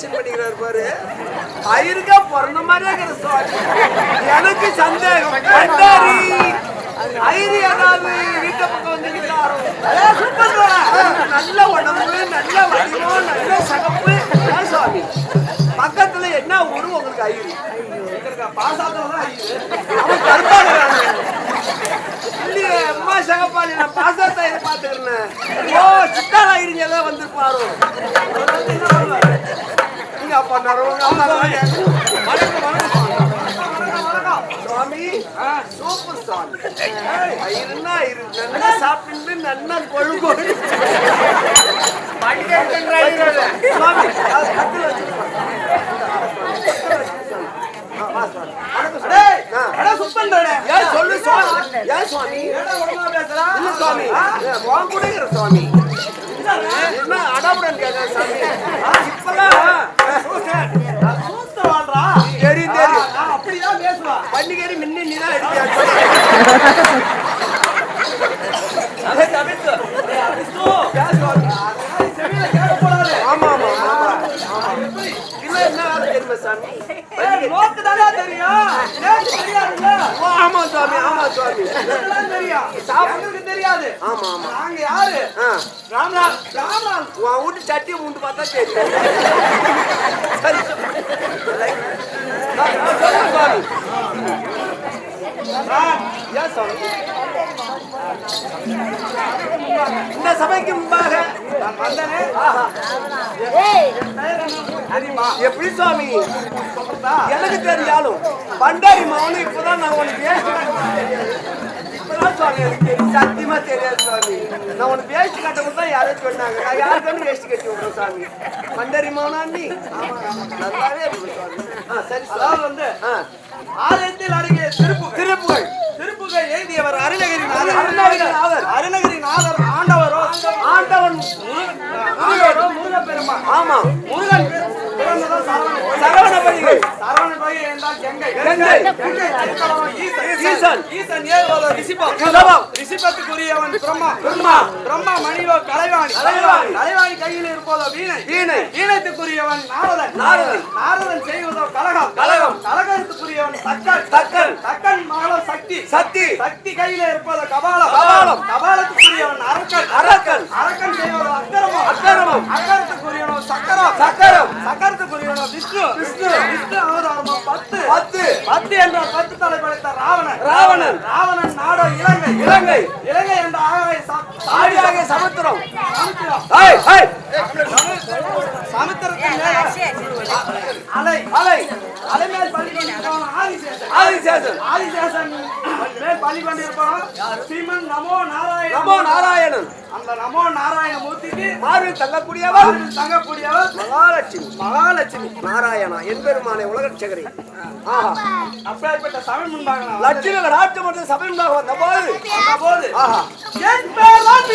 வாத்தியாரு ஆளை சலிஷன் பண்ணிக்கிறாரு பாரு. ஐயருக்கா பிறந்த மாதிரியே இருக்கிற சுவாமி. எனக்கு சந்தேகம். பண்டாரி ஐயரு ஏதாவது வீட்டை பக்கம் வந்துக்கிறாரோ நல்ல உடம்பு நல்ல வடிவம் நல்ல சகப்பு. ஏன் சுவாமி? பக்கத்துல என்ன ஊரு உங்களுக்கு ஐயரு பாசாத்தான் ஐயரு அவன் கருப்பாடு இல்லையே அம்மா சகப்பாளி நான் பாசாத்தா இதை பார்த்துக்கிறேன். ஓ சித்தாரா இருங்க வந்திருப்பாரோ? சுவாமி சூப்பர் சுவாமி இரு நல்லா சாப்பிட்டு நல்லா ஆ, சொல்லு சுவாமி ஏன் சுவாமி சுவாமி கூட சுவாமி என்ன அடாபுடன் கேட்க சாமி ஆ, இப்பதான் தெரியும் தெரியும் பண்டிகை மின்னி நீ தான் வேலை தெரியுமா? சாமி ஓ, ஆமா சுவாமி ஆமா சுவாமி தெரியாது. ஆமா ஆமா. நாங்க யாரு? ஆ. ராம்நாத் ராம்நாத் உன் வீட்டு சட்டியை உண்டு பார்த்தா தெரியும். சரி சுவாமி இந்த சபைக்கு முன்பாக எப்படி சுவாமி? எனக்கு தெரியாலும் பண்டாரி மகனும் இப்பதான் நான் உனக்கு இப்பதான் சுவாமி எனக்கு. சத்தியமா தெரியாது சுவாமி. நான் உனக்கு வேஷ்டி கட்டணும் தான் யாரும் சொன்னாங்க. நான் யாருக்கான வேஷ்டி கட்டி விடுறேன் சாமி பண்டாரி மகனா நீ? நல்லாவே இருக்கு சுவாமி. சரி அதாவது வந்து ஆலயத்தில் அடங்கிய ஆமா முருகன் சரவண பகை என்றால் கங்கை கங்கை. ஈசன் ஈசன். ஈசன் ஏறுவதோ ரிஷிபம் ரிஷபம். ரிஷிபத்துக்குரியவன் பிரம்மா பிரம்மா. பிரம்மா மணிவோ கலைவாணி கலைவாணி. கலைவாணி கையில் இருப்பதோ வீணை வீணை. வீணத்துக்குரியவன் நாரதன் நாரதன். நாரதன் செய்வதோ கலகம் கலகம். கலகத்துக்குரியவன் தக்கன் தக்கன். தக்கன் மகளோ சக்தி சக்தி சக்தி கையில இருப்பதோ கபாலம் கபாலம். கபாலத்துக்குரியவன் அரக்கன் அரக்கன். அரக்கன் செய்வதோ அக்கரமம் அக்கரமம். அக்கரத்துக்குரியவனோ சக்கரம் சக்கரம். சக்கரத்துக்குரியவனோ விஷ்ணு விஷ்ணு. விஷ்ணு அவதாரமோ பத்து பத்து. பத்து என்ற பத்து தலை படைத்த ராவணன் ராவணன். ராவணன் நாடோ இலங்கை இலங்கை. இலங்கை என்ற ஆகவே ஆடியாக சமுத்திரம் சமுத்திரம் ஹாய் ஹாய் சமுத்திரத்தின் மேல அலை அலை அலை மேல் பள்ளி கொண்டிருப்பவன் ஆதிசேஷன் ஆதிசேஷன் ஆதிசேஷன் மேல் பள்ளி கொண்டிருப்பவன் ஸ்ரீமன் நமோ நாராயண நமோ நாராயணன் அந்த நமோ நாராயண மூர்த்திக்கு மார்பில் தங்கக்கூடியவர் தங்கக்கூடியவர் மகாலட்சுமி மகாலட்சுமி நாராயணா என்பெருமானை உலகச்சகரி ஆஹா. அப்பேற்பட்ட தமிழ் முன்பாக லட்சுமி நாட்டு மற்றும் சபை உண்டாக வந்த போது ஆஹா என் பேர் தான்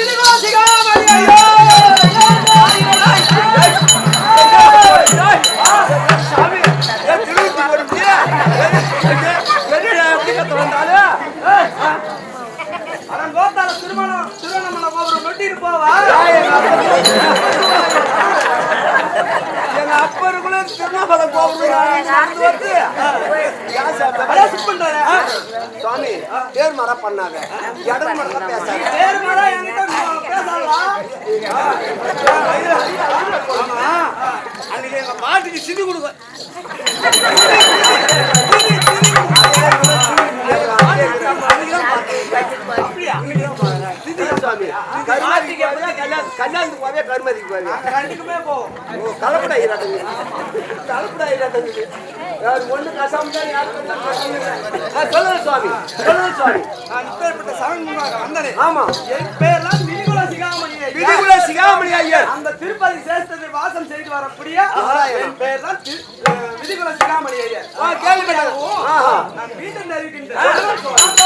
திருமணம் திருவண்ணாமலை கோபுரம் நொட்டிட்டு போவா அப்பருக்குள்ள திருநாமலை கோபுரம் வந்து. சுவாமி பேர் மர பண்ணாங்க இடம் மரம் பேசாங்க பேரு மேல என்கிட்ட பேசாதா? ஆமா. அன்னைக்கு எங்க பாட்டுக்கு சிதி கொடுக்க. போவே கருமதிக்கு ஓ கலப்படா இராட்டங்க கலப்படா இராட்டங்க யார் ஒண்ணு கசாம தான் யார் சொல்லுங்க சுவாமி. சொல்லுங்க சுவாமி. நான் இப்பேற்பட்ட முன்பாக வந்தனே ஆமா. என் பேர்லாம் விதிகுல சிகாமணி. விதிகுல சிகாமணி ஐயர் அந்த திருப்பதி சேஸ்திரத்தை வாசம் செய்து வரக்கூடிய. என் பேர் தான் விதிகுல சிகாமணி ஐயா. ஆ, கேள்விப்பட்டேன். ஆஹா. நான் வீட்டில் ஆ.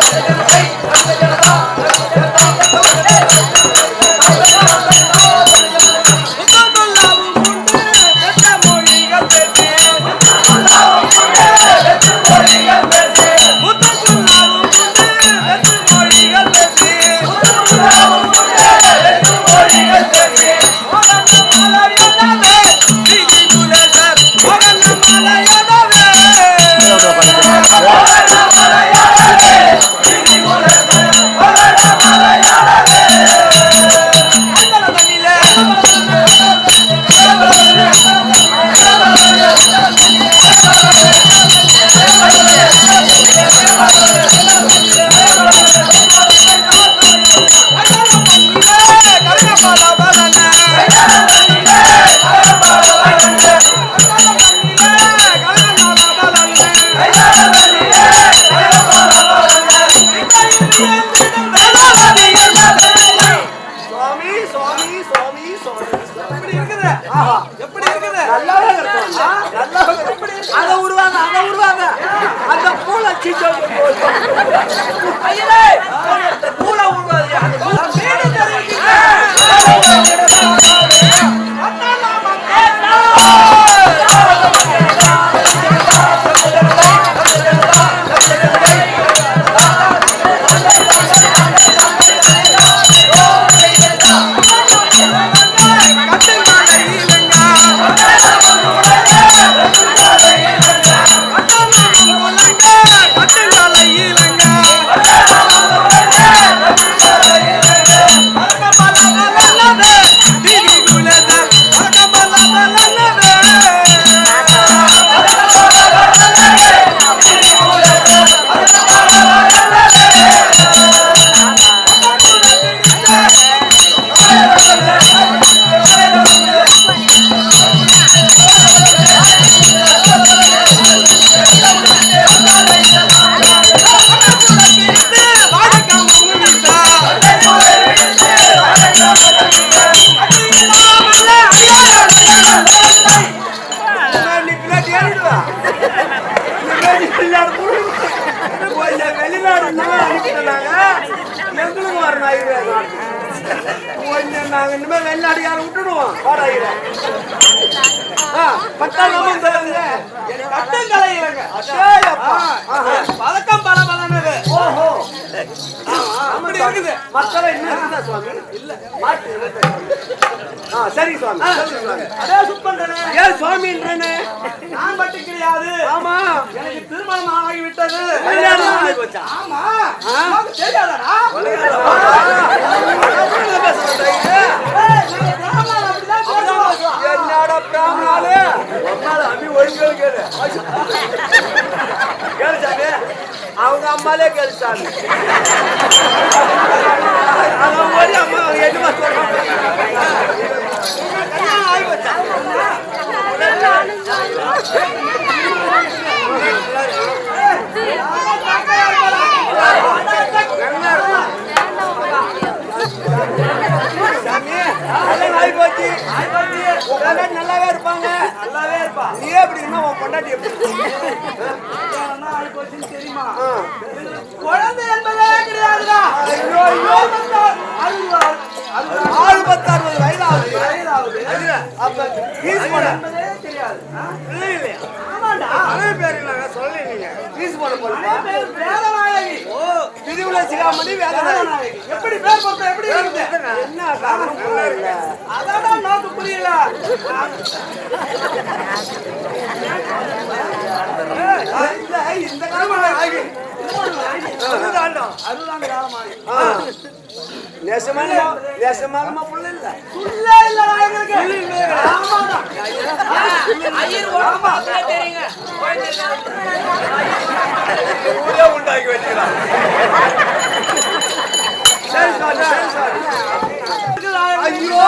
Yeah. அதை விடுவாங்க அதை விடுவாங்க அந்த பூலை சீச்சோ ஐயரே பூலை விடுவாங்க சொன்னாங்க. எங்களுக்கும் வர நாய் கொஞ்சம் நாங்கள் இனிமேல் வெளிநாடு விட்டுடுவோம். வாடகையில் ஆ பத்தாம் நம்ம தருங்க. கட்டம் இருக்குது மக்களை இன்னும் இருக்குதா சுவாமி இல்ல மாட்டு ஆ சரி சுவாமி அதே சுப்பண்டனே ஏன் சுவாமின்றேனே நான் மட்டும் கிடையாது ஆமா எனக்கு திருமணம் ஆகிவிட்டது கல்யாணம் ஆகி போச்சா? ஆமா தெரியாதாடா என்னடா பிராமணாலு அம்மால அம்மி ஒழுங்கு கேளு ಅಮ್ಮಲೇ ಕೆಲಸ ಮಾಡಿ ಅಮ್ಮ ಹೆಣ್ಣು ಮಕ್ಕಳು ಆಯ್ತು அப்படின்னா உன் குழந்தை ஆறு பத்து அறுபது இல்லை பேர் நாங்கள் சொல்லி ஃபீஸ் போட போகிறோம் விதிவுல சிகாமணி எப்படி பேர் எப்படி என்ன இந்த காலமாக அறுபதாண்டு காலமாக துள்ளே இல்லடா எங்களுக்கு ஆமாடா ஐயர் ஓடமா ஐயோ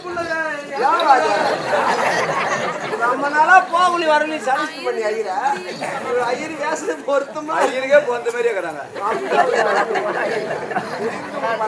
பிள்ளையா நாளா போகுனி வரணும் சர்வீஸ் பண்ணி ஐயர் வேசத்தை பொருத்தமா ஐயருக்கே போந்த மாதிரியே